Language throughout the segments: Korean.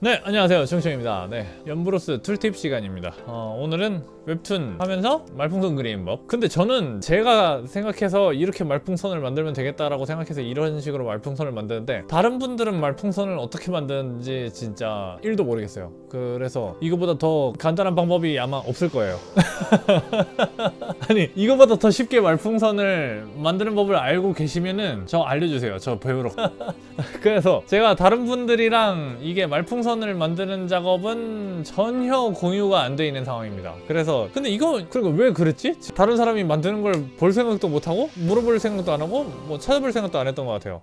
네 안녕하세요. 정청입니다. 네 연브로스 툴팁 시간입니다. 어, 오늘은 웹툰 하면서 말풍선 그리는 법. 근데 저는 제가 생각해서 이렇게 말풍선을 만들면 되겠다라고 생각해서 이런 식으로 말풍선을 만드는데 다른 분들은 말풍선을 어떻게 만드는지 진짜 1도 모르겠어요. 그래서 이거보다 더 간단한 방법이 아마 없을 거예요. 아니 이거보다 더 쉽게 말풍선을 만드는 법을 알고 계시면은 저 알려주세요. 저 배우러 그래서 제가 다른 분들이랑 이게 말풍선을 만드는 작업은 전혀 공유가 안 돼 있는 상황입니다. 그래서 근데 이거 그리고 왜 그랬지? 다른 사람이 만드는 걸 볼 생각도 못 하고 물어볼 생각도 안 하고 뭐 찾아볼 생각도 안 했던 것 같아요.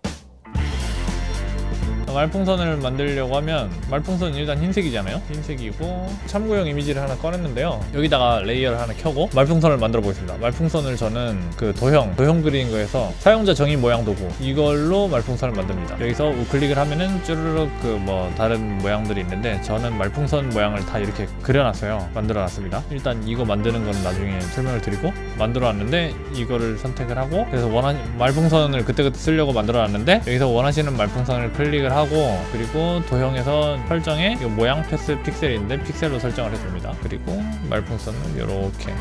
말풍선을 만들려고 하면 말풍선은 일단 흰색이잖아요. 흰색이고 참고용 이미지를 하나 꺼냈는데요. 여기다가 레이어를 하나 켜고 말풍선을 만들어 보겠습니다. 말풍선을 저는 그 도형 도형 그리는 거에서 사용자 정의 모양 도구 이걸로 말풍선을 만듭니다. 여기서 우클릭을 하면은 쭈르륵 그 뭐 다른 모양들이 있는데 저는 말풍선 모양을 다 이렇게 그려놨어요. 만들어 놨습니다. 일단 이거 만드는 건 나중에 설명을 드리고 만들어 놨는데 이거를 선택을 하고 그래서 원하는 말풍선을 그때그때 쓰려고 만들어 놨는데 여기서 원하시는 말풍선을 클릭을 하고 그리고 도형에서 설정에 이 모양 패스 픽셀인데 픽셀로 설정을 해줍니다. 그리고 말풍선을 이렇게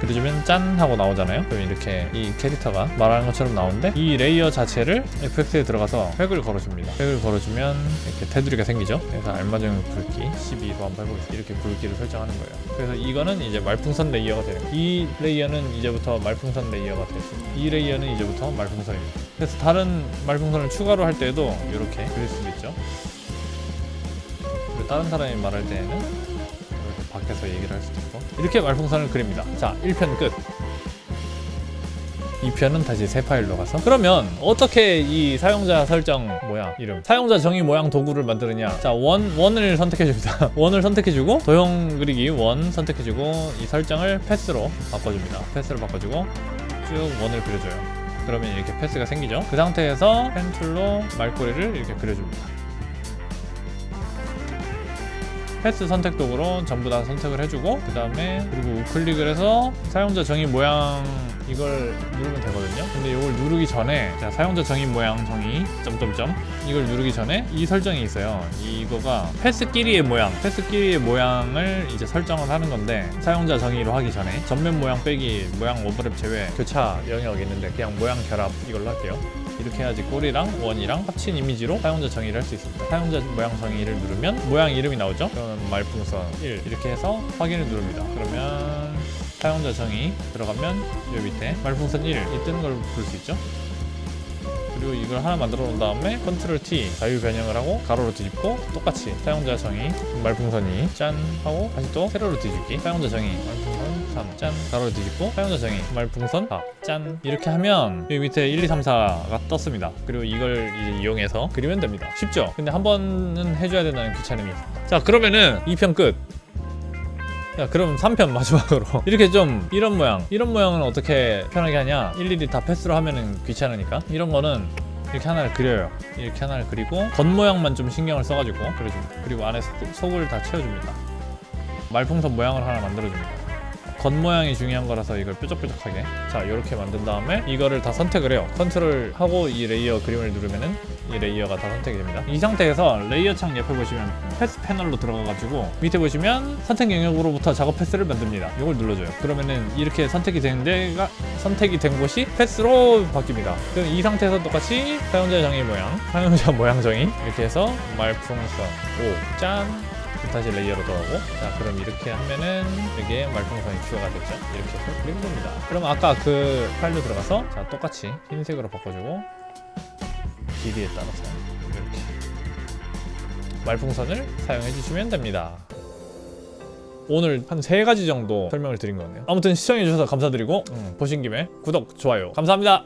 그려주면 짠 하고 나오잖아요. 그럼 이렇게 이 캐릭터가 말하는 것처럼 나오는데 이 레이어 자체를 FX에 들어가서 획을 걸어줍니다. 획을 걸어주면 이렇게 테두리가 생기죠. 그래서 알맞은 굵기 12로 한번 해보겠습니다. 이렇게 굵기를 설정하는 거예요. 그래서 이거는 이제 말풍선 레이어가 되는 거예요. 이 레이어는 이제부터 말풍선 레이어가 됐습니다 이 레이어는 이제부터 말풍선입니다. 그래서 다른 말풍선을 추가로 할 때에도 이렇게 그릴 수도 있죠. 그리고 다른 사람이 말할 때에는 이렇게 밖에서 얘기를 할 수도 있고 이렇게 말풍선을 그립니다. 자 1편 끝. 2편은 다시 새 파일로 가서. 그러면 어떻게 이 사용자 설정 뭐야 이름 사용자 정의 모양 도구를 만드느냐? 자 원, 원을 선택해 줍니다. 원을 선택해 주고 도형 그리기 원 선택해 주고 이 설정을 패스로 바꿔줍니다. 패스로 바꿔주고 쭉 원을 그려줘요. 그러면 이렇게 패스가 생기죠? 그 상태에서 펜툴로 말꼬리를 이렇게 그려줍니다 패스 선택 도구로 전부 다 선택을 해주고 그 다음에 그리고 우클릭을 해서 사용자 정의 모양 이걸 누르면 되거든요. 근데 이걸 누르기 전에 자 사용자 정의 모양 정의 점점점. 이걸 누르기 전에 이 설정이 있어요. 이거가 패스끼리의 모양 패스끼리의 모양을 이제 설정을 하는 건데 사용자 정의로 하기 전에 전면 모양 빼기 모양 오버랩 제외 교차 영역이 있는데 그냥 모양 결합 이걸로 할게요 이렇게 해야지 꼬리랑 원이랑 합친 이미지로 사용자 정의를 할 수 있습니다. 사용자 모양 정의를 누르면 모양 이름이 나오죠? 그러면 말풍선 1 이렇게 해서 확인을 누릅니다. 그러면 사용자 정의 들어가면 여기 밑에 말풍선 1이 뜨는 걸 볼 수 있죠? 그리고 이걸 하나 만들어 놓은 다음에 컨트롤 T 자유 변형을 하고 가로로 뒤집고 똑같이 사용자 정의 말풍선이 짠 하고 다시 또 세로로 뒤집기 사용자 정의 말풍선 3 짠. 가로로 뒤집고 사용자 정의 말풍선 4 짠. 이렇게 하면 여기 밑에 1, 2, 3, 4가 떴습니다. 그리고 이걸 이제 이용해서 그리면 됩니다. 쉽죠? 근데 한 번은 해줘야 된다는 귀찮음이. 있습니다 자 그러면은 2편 끝. 자 그럼 3편 마지막으로. 이렇게 좀 이런 모양 이런 모양은 어떻게 편하게 하냐? 일일이 다 패스로 하면은 귀찮으니까. 이런 거는 이렇게 하나를 그려요. 이렇게 하나를 그리고 겉모양만 좀 신경을 써가지고 그려줍니다. 그리고 안에 속, 속을 다 채워줍니다. 말풍선 모양을 하나 만들어줍니다 겉모양이 중요한 거라서 이걸 뾰족뾰족하게. 자 이렇게 만든 다음에 이거를 다 선택을 해요. 컨트롤 하고 이 레이어 그림을 누르면은 이 레이어가 다 선택이 됩니다. 이 상태에서 레이어 창 옆에 보시면 패스 패널로 들어가 가지고 밑에 보시면 선택 영역으로부터 작업 패스를 만듭니다. 이걸 눌러줘요. 그러면은 이렇게 선택이 되는 데가 선택이 된 곳이 패스로 바뀝니다. 그럼 이 상태에서 똑같이 사용자 정의 모양 사용자 모양 정의 이렇게 해서 말풍선 5짠 다시 레이어로 들어가고 자 그럼 이렇게 하면은 여기에 말풍선이 추가가 됐죠? 이렇게 해서 그리면 됩니다. 그럼 아까 그 파일로 들어가서 자 똑같이 흰색으로 바꿔주고 길이에 따라서 이렇게 말풍선을 사용해 주시면 됩니다. 오늘 한 세 가지 정도 설명을 드린 거네요. 아무튼 시청해 주셔서 감사드리고 음, 보신 김에 구독 좋아요 감사합니다